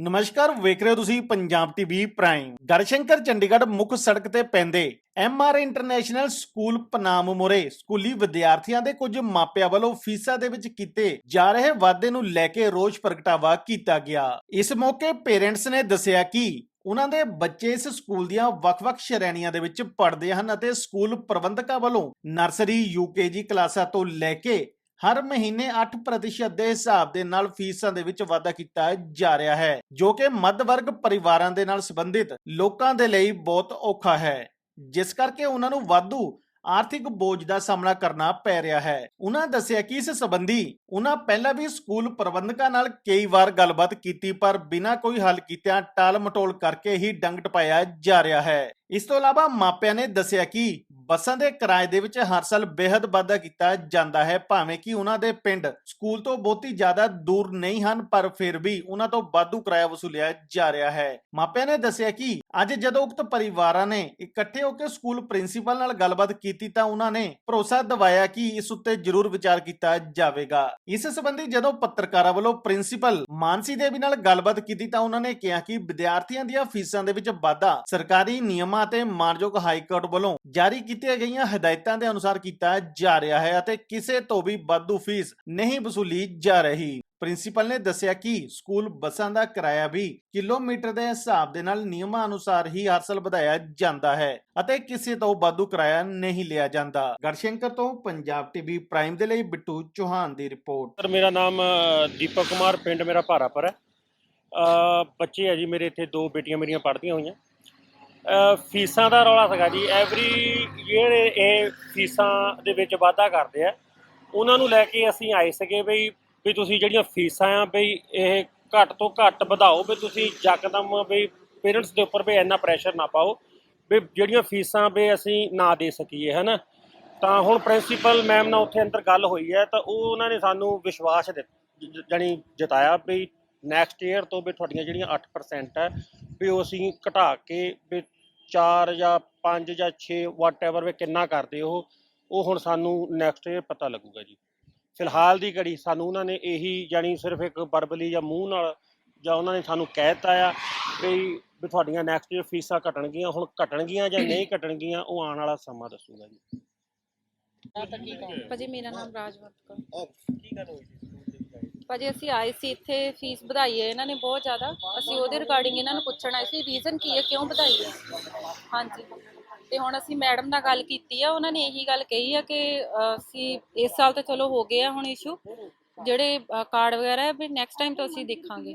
ਨਮਸਕਾਰ, ਵੇਖ ਰਹੇ ਹੋ ਤੁਸੀਂ ਪੰਜਾਬ ਟੀਵੀ ਪ੍ਰਾਈਮ। ਗੜਸ਼ੰਕਰ, ਚੰਡੀਗੜ੍ਹ ਮੁੱਖ ਸੜਕ ਤੇ ਪੈਂਦੇ ਐਮਆਰ ਇੰਟਰਨੈਸ਼ਨਲ ਸਕੂਲ ਪਨਾਮ ਮੁਰੇ। ਸਕੂਲੀ ਵਿਦਿਆਰਥੀਆਂ ਦੇ ਕੁਝ ਮਾਪਿਆਂ ਵੱਲੋਂ ਫੀਸਾਂ ਦੇ ਵਿੱਚ ਕੀਤੇ ਜਾ ਰਹੇ ਵਾਅਦੇ ਨੂੰ ਲੈ ਕੇ ਰੋਸ ਪ੍ਰਗਟਾਵਾ ਕੀਤਾ ਗਿਆ। ਇਸ ਮੌਕੇ ਪੇਰੈਂਟਸ ਨੇ ਦੱਸਿਆ ਕਿ ਉਹਨਾਂ ਦੇ ਬੱਚੇ ਇਸ ਸਕੂਲ ਦੀਆਂ ਵੱਖ-ਵੱਖ ਸ਼੍ਰੇਣੀਆਂ ਦੇ ਵਿੱਚ ਪੜ੍ਹਦੇ ਹਨ ਅਤੇ ਸਕੂਲ ਪ੍ਰਬੰਧਕਾਂ ਵੱਲੋਂ ਨਰਸਰੀ ਯੂਕੇਜੀ ਕਲਾਸਾਂ ਤੋਂ ਲੈ ਕੇ ਹਰ ਮਹੀਨੇ 8% ਦੇ ਹਿਸਾਬ ਦੇ ਨਾਲ ਫੀਸਾਂ ਦੇ ਵਿੱਚ ਵਾਧਾ ਕੀਤਾ ਜਾ ਰਿਹਾ ਹੈ, ਜੋ ਕਿ ਮੱਧ ਵਰਗ ਪਰਿਵਾਰਾਂ ਦੇ ਨਾਲ ਸੰਬੰਧਿਤ ਲੋਕਾਂ ਦੇ ਲਈ ਬਹੁਤ ਔਖਾ ਹੈ। ਜਿਸ ਕਰਕੇ ਉਹਨਾਂ ਨੂੰ ਵਾਧੂ ਆਰਥਿਕ ਬੋਝ ਦਾ ਸਾਹਮਣਾ ਕਰਨਾ ਪੈ ਰਿਹਾ ਹੈ। ਉਹਨਾਂ ਦੱਸਿਆ ਕਿ ਇਸ ਸੰਬੰਧੀ ਉਹਨਾਂ ਪਹਿਲਾਂ ਵੀ ਸਕੂਲ ਪ੍ਰਬੰਧਕਾਂ ਨਾਲ ਕਈ ਵਾਰ ਗੱਲਬਾਤ ਕੀਤੀ, ਪਰ ਬਿਨਾਂ ਕੋਈ ਹੱਲ ਕੀਤਿਆਂ ਟਾਲ ਮਟੋਲ ਕਰਕੇ ਹੀ ਡੰਗ ਟਪਾਇਆ ਜਾ ਰਿਹਾ ਹੈ। ਇਸ ਤੋਂ ਇਲਾਵਾ ਮਾਪਿਆਂ ਨੇ ਦੱਸਿਆ ਕਿ ਬੱਸਾਂ ਦੇ ਕਿਰਾਏ ਦੇ ਵਿੱਚ ਹਰ ਸਾਲ ਬੇहद ਵਾਧਾ ਕੀਤਾ ਜਾਂਦਾ ਹੈ, ਭਾਵੇਂ ਕਿ ਉਹਨਾਂ ਦੇ ਪਿੰਡ ਸਕੂਲ ਤੋਂ ਬਹੁਤੀ ਜ਼ਿਆਦਾ ਦੂਰ ਨਹੀਂ ਹਨ, ਪਰ ਫਿਰ ਵੀ ਉਹਨਾਂ ਤੋਂ ਵਾਧੂ ਕਿਰਾਇਆ ਵਸੂਲਿਆ ਜਾ ਰਿਹਾ ਹੈ। ਮਾਪਿਆਂ ਨੇ ਦੱਸਿਆ ਕਿ ਅੱਜ ਜਦੋਂ ਉਕਤ ਪਰਿਵਾਰਾਂ ਨੇ ਇਕੱਠੇ ਹੋ ਕੇ ਸਕੂਲ ਪ੍ਰਿੰਸੀਪਲ ਨਾਲ ਗੱਲਬਾਤ ਕੀਤੀ ਤਾਂ ਉਹਨਾਂ ਨੇ ਭਰੋਸਾ ਦਿਵਾਇਆ ਕਿ ਇਸ ਉੱਤੇ ਜ਼ਰੂਰ ਵਿਚਾਰ ਕੀਤਾ ਜਾਵੇਗਾ। ਇਸ ਸੰਬੰਧੀ ਜਦੋਂ ਪੱਤਰਕਾਰਾਂ ਵੱਲੋਂ ਪ੍ਰਿੰਸੀਪਲ ਮਾਨਸੀ ਦੇਵੀ ਨਾਲ ਗੱਲਬਾਤ ਕੀਤੀ ਤਾਂ ਉਹਨਾਂ ਨੇ ਕਿਹਾ ਕਿ ਵਿਦਿਆਰਥੀਆਂ ਦੀਆਂ ਫੀਸਾਂ ਦੇ ਵਿੱਚ ਵਾਧਾ ਸਰਕਾਰੀ ਨਿਯਮਾਂ ਅਤੇ ਮਾਨਯੋਗ ਹਾਈ ਕੋਰਟ ਵੱਲੋਂ ਜਾਰੀ ਕੀਤੀਆਂ ਗਈਆਂ ਹਦਾਇਤਾਂ ਦੇ ਅਨੁਸਾਰ ਕੀਤਾ ਜਾ ਰਿਹਾ ਹੈ ਅਤੇ ਕਿਸੇ ਤੋਂ ਵੀ ਵਾਧੂ ਫੀਸ ਨਹੀਂ ਵਸੂਲੀ ਜਾ ਰਹੀ। ਪ੍ਰਿੰਸੀਪਲ ਨੇ ਦੱਸਿਆ ਕਿ ਸਕੂਲ ਬੱਸਾਂ ਦਾ ਕਿਰਾਇਆ ਵੀ ਕਿਲੋਮੀਟਰ ਦੇ ਹਿਸਾਬ ਦੇ ਨਾਲ ਨਿਯਮਾਂ ਅਨੁਸਾਰ ਹੀ ਹਰ ਸਾਲ ਵਧਾਇਆ ਜਾਂਦਾ ਹੈ ਅਤੇ ਕਿਸੇ ਤੋਂ ਵਾਧੂ ਕਿਰਾਇਆ ਨਹੀਂ ਲਿਆ ਜਾਂਦਾ। ਗੜਸ਼ੰਕਰ ਤੋਂ ਪੰਜਾਬ ਟੀਵੀ ਪ੍ਰਾਈਮ ਦੇ ਲਈ ਬਿੱਟੂ ਚੌਹਾਨ ਦੀ ਰਿਪੋਰਟ। ਸਰ, ਮੇਰਾ ਨਾਮ ਦੀਪਕ ਕੁਮਾਰ, ਪਿੰਡ ਮੇਰਾ ਭਾਰਾਪੁਰ ਹੈ। ਬੱਚੇ ਹੈ ਜੀ ਮੇਰੇ, ਇੱਥੇ ਦੋ ਬੇਟੀਆਂ ਮੇਰੀਆਂ ਪੜ੍ਹਦੀਆਂ ਹੋਈਆਂ। ਫੀਸਾਂ ਦਾ ਰੌਲਾ ਸੀਗਾ ਜੀ। ਐਵਰੀ ਈਅਰ ਇਹ ਫੀਸਾਂ ਦੇ ਵਿੱਚ ਵਾਧਾ ਕਰਦੇ ਆ, ਉਹਨਾਂ ਨੂੰ ਲੈ ਕੇ ਅਸੀਂ ਆਏ ਸੀਗੇ ਬਈ, ਵੀ ਤੁਸੀਂ ਜਿਹੜੀਆਂ ਫੀਸਾਂ ਆ ਬਈ, ਇਹ ਘੱਟ ਤੋਂ ਘੱਟ ਵਧਾਓ, ਵੀ ਤੁਸੀਂ ਯਕਦਮ ਬਈ ਪੇਰੈਂਟਸ ਦੇ ਉੱਪਰ ਵੀ ਇੰਨਾ ਪ੍ਰੈਸ਼ਰ ਨਾ ਪਾਓ, ਵੀ ਜਿਹੜੀਆਂ ਫੀਸਾਂ ਵੀ ਅਸੀਂ ਨਾ ਦੇ ਸਕੀਏ, ਹਨਾ। ਤਾਂ ਹੁਣ ਪ੍ਰਿੰਸੀਪਲ ਮੈਮ ਨਾਲ ਉੱਥੇ ਅੰਦਰ ਗੱਲ ਹੋਈ ਹੈ, ਤਾਂ ਉਹ ਉਹਨਾਂ ਨੇ ਸਾਨੂੰ ਵਿਸ਼ਵਾਸ ਦਿੱਤਾ ਜਾਨੀ ਜਤਾਇਆ ਵੀ ਨੈਕਸਟ ਈਅਰ ਤੋਂ ਵੀ ਤੁਹਾਡੀਆਂ ਜਿਹੜੀਆਂ 8% ਹੈ ਵੀ ਉਹ ਅਸੀਂ ਘਟਾ ਕੇ ਵੀ 4 ਜਾਂ 5 ਜਾਂ 6 ਵਾਟਐਵਰ ਵੀ ਕਿੰਨਾ ਕਰਦੇ ਉਹ ਉਹ ਹੁਣ ਸਾਨੂੰ ਨੈਕਸਟ ਈਅਰ ਪਤਾ ਲੱਗੂਗਾ ਜੀ। ਫਿਲਹਾਲ ਦੀ ਘੜੀ ਸਾਨੂੰ ਉਹਨਾਂ ਨੇ ਇਹੀ ਜਾਨੀ ਸਿਰਫ ਇੱਕ ਵਰਬਲੀ ਜਾਂ ਮੂੰਹ ਨਾਲ ਜਾਂ ਉਹਨਾਂ ਨੇ ਸਾਨੂੰ ਕਹਿ ਦਿੱਤਾ ਆ ਵੀ ਵੀ ਤੁਹਾਡੀਆਂ ਨੈਕਸਟ ਈਅਰ ਫੀਸਾਂ ਘਟਣਗੀਆਂ ਹੁਣ ਘਟਣਗੀਆਂ ਜਾਂ ਨਹੀਂ ਘਟਣਗੀਆਂ ਉਹ ਆਉਣ ਵਾਲਾ ਸਮਾਂ ਦੱਸੂਗਾ ਜੀ। ਭਾਜੀ ਮੇਰਾ ਨਾਮ ਰਾਜਵੰਤ ਕੌਰ ਕੀ ਗੱਲ ਹੋਈ ਭਾਜੀ ਅਸੀਂ ਆਏ ਸੀ ਇੱਥੇ ਫੀਸ ਵਧਾਈ ਹੈ ਇਹਨਾਂ ਨੇ ਬਹੁਤ ਜ਼ਿਆਦਾ। ਅਸੀਂ ਉਹਦੇ ਰਿਗਾਰਡਿੰਗ ਇਹਨਾਂ ਨੂੰ ਪੁੱਛਣ ਆਏ ਸੀ ਰੀਜ਼ਨ ਕੀ ਹੈ ਕਿਉਂ ਵਧਾਈ ਹੈ? ਹਾਂਜੀ। ਤੇ ਹੁਣ ਅਸੀਂ ਮੈਡਮ ਨਾਲ ਗੱਲ ਕੀਤੀ ਆ ਉਹਨਾਂ ਨੇ ਇਹੀ ਗੱਲ ਕਹੀ ਆ ਕਿ ਅ, ਅਸੀਂ ਇਸ ਸਾਲ ਤਾਂ ਚਲੋ ਹੋ ਗਏ ਆ ਹੁਣ ਇਸ਼ੂ ਜਿਹੜੇ ਕਾਰਡ ਵਗੈਰਾ ਹੈ ਵੀ ਨੈਕਸਟ ਟਾਈਮ ਤੋਂ ਅਸੀਂ ਦੇਖਾਂਗੇ।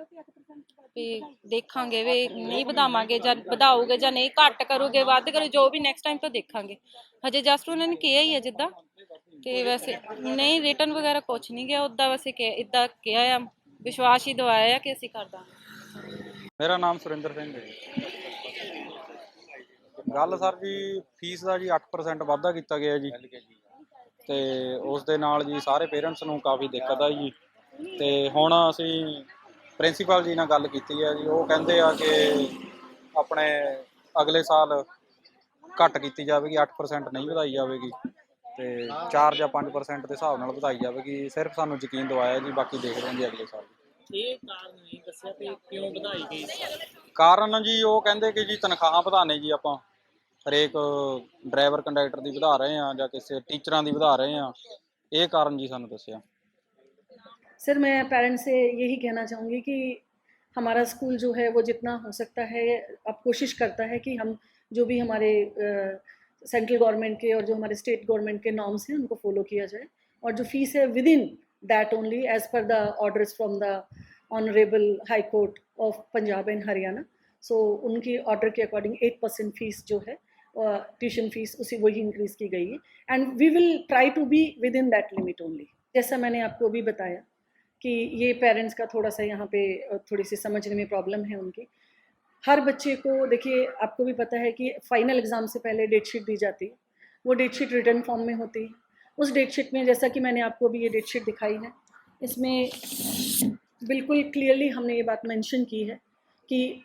ਵੀ ਦੇਖਾਂਗੇ ਵੀ ਨਹੀਂ ਵਧਾਵਾਂਗੇ ਜਾਂ ਵਧਾਓਗੇ ਜਾਂ ਨਹੀਂ ਘੱਟ ਕਰੋਗੇ ਵੱਧ ਕਰੋ ਜੋ ਵੀ ਨੈਕਸਟ ਟਾਈਮ ਤੋਂ ਦੇਖਾਂਗੇ। ਹਜੇ ਜਸਟ ਉਹਨਾਂ ਨੇ ਕਿਹਾ ਹੀ ਹੈ ਜਿੱਦਾਂ। ਤੇ ਵੈਸੇ ਨਹੀਂ ਰਿਟਰਨ ਵਗੈਰਾ ਕੁਝ ਨਹੀਂ ਗਿਆ। ਉਦਾਂ ਵੈਸੇ ਕਿ ਇਦਾਂ ਕਿਹਾ ਆ, ਵਿਸ਼ਵਾਸ ਹੀ ਦਵਾਇਆ ਆ ਕਿ ਅਸੀਂ ਕਰ ਦਾਂਗੇ। ਮੇਰਾ ਨਾਮ ਸੁਰਿੰਦਰ ਸਿੰਘ ਹੈ। ਗੱਲ ਸਰ ਜੀ ਫੀਸ ਦਾ ਜੀ 8% ਵਾਧਾ ਕੀਤਾ ਗਿਆ ਜੀ। ਤੇ ਉਸ ਦੇ ਨਾਲ ਜੀ ਸਾਰੇ ਪੇਰੈਂਟਸ ਨੂੰ ਕਾਫੀ ਦਿੱਕਤ ਆ ਜੀ। ਤੇ ਹੁਣ ਅਸੀਂ ਪ੍ਰਿੰਸੀਪਲ ਜੀ ਨਾਲ ਗੱਲ ਕੀਤੀ ਹੈ ਜੀ। ਉਹ ਕਹਿੰਦੇ ਆ ਕਿ ਆਪਣੇ ਅਗਲੇ ਸਾਲ ਘੱਟ ਕੀਤੀ ਜਾਵੇਗੀ 8% ਨਹੀਂ ਵਧਾਈ ਜਾਵੇਗੀ। ਤੇ 4 ਜਾਂ 5% ਦੇ ਹਿਸਾਬ ਨਾਲ ਵਧਾਈ ਜਾਵੇਗੀ ਸਿਰਫ ਸਾਨੂੰ ਯਕੀਨ ਦਵਾਇਆ ਜੀ ਬਾਕੀ ਦੇਖਦੇ ਹਾਂ ਜੀ ਅਗਲੇ ਸਾਲ ਇਹ ਕਾਰਨ ਨਹੀਂ ਦੱਸਿਆ ਕਿ ਕਿਉਂ ਵਧਾਈ ਗਈ ਕਾਰਨ ਜੀ ਉਹ ਕਹਿੰਦੇ ਕਿ ਜੀ ਤਨਖਾਹਾਂ ਵਧਾਣੇ ਜੀ ਆਪਾਂ ਹਰੇਕ ਡਰਾਈਵਰ ਕੰਡਕਟਰ ਦੀ ਵਧਾ ਰਹੇ ਆ ਜਾਂ ਕਿਸੇ ਟੀਚਰਾਂ ਦੀ ਵਧਾ ਰਹੇ ਆ ਇਹ ਕਾਰਨ ਜੀ ਸਾਨੂੰ ਦੱਸਿਆ सर मैं पेरेंट्स से यही कहना चाहूँगी कि हमारा स्कूल जो है वो जितना हो सकता है अब कोशिश करता है कि हम जो भी हमारे सेंट्रल गवर्नमेंट के और जो हमारे स्टेट गवर्नमेंट के नॉर्म्स हैं, उनको फॉलो किया जाए। और जो फ़ीस है within that only as per the orders from the honourable high court of Punjab and Haryana so उनकी ऑर्डर के अकॉर्डिंग एट परसेंट फ़ीस जो है ट्यूशन फ़ीस उसी वही इंक्रीज़ की गई है। And we will try to be within that limit only जैसा मैंने आपको अभी बताया कि ये पेरेंट्स का थोड़ा सा यहाँ पे थोड़ी सी समझने में प्रॉब्लम है उनकी। हर बच्चे को, देखिए, आपको भी पता है कि फाइनल एग्ज़ाम से पहले डेट शीट दी जाती है। वो डेट शीट रिटर्न फॉर्म में होती है। उस डेट शीट में, जैसा कि मैंने आपको अभी ये डेट शीट दिखाई है, इसमें बिल्कुल क्लियरली हमने ये बात मेंशन की है कि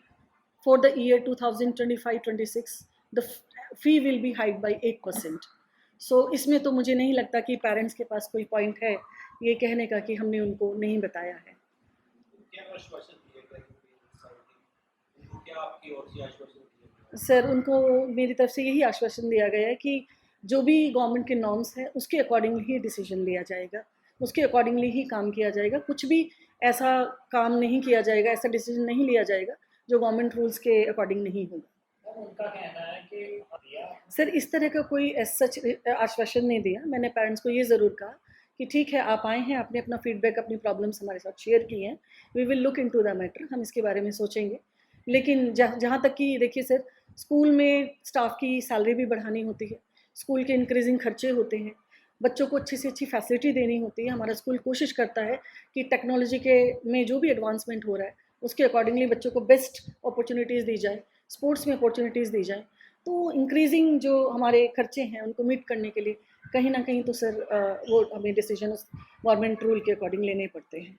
for the year 2025-26 the fee will be hiked by eight percent so इसमें तो मुझे नहीं लगता कि पेरेंट्स के पास कोई पॉइंट है ये कहने का कि हमने उनको नहीं बताया है। आपकी ओर से आश्वासन सर उनको मेरी तरफ़ से यही आश्वासन दिया गया है कि जो भी गवर्नमेंट के नॉर्म्स हैं उसके अकॉर्डिंगली ही डिसीज़न लिया जाएगा। उसके अकॉर्डिंगली ही काम किया जाएगा। कुछ भी ऐसा काम नहीं किया जाएगा ऐसा डिसीज़न नहीं लिया जाएगा जो गवर्नमेंट रूल्स के अकॉर्डिंग नहीं होगा। उनका कहना है कि सर इस तरह का कोई सच आश्वासन नहीं दिया। मैंने पेरेंट्स को ये ज़रूर कहा कि ठीक है आप आए हैं आपने अपना फीडबैक अपनी प्रॉब्लम्स हमारे साथ शेयर की हैं। We will look into the matter हम इसके बारे में सोचेंगे। लेकिन जहाँ जहाँ तक कि देखिए सर, स्कूल में स्टाफ की सैलरी भी बढ़ानी होती है, स्कूल के इंक्रीजिंग खर्चे होते हैं, बच्चों को अच्छी से अच्छी फैसिलिटी देनी होती है, हमारा स्कूल कोशिश करता है कि टेक्नोलॉजी के में जो भी एडवांसमेंट हो रहा है, उसके अकॉर्डिंगली बच्चों को बेस्ट अपॉर्चुनिटीज़ दी जाए, स्पोर्ट्स में अपॉर्चुनिटीज़ दी जाए। तो इंक्रीजिंग जो हमारे खर्चे हैं, उनको मीट करने के लिए कहीं ना कहीं तो सर वो हमें डिसीज़न गवर्नमेंट रूल के अकॉर्डिंग लेने पड़ते हैं।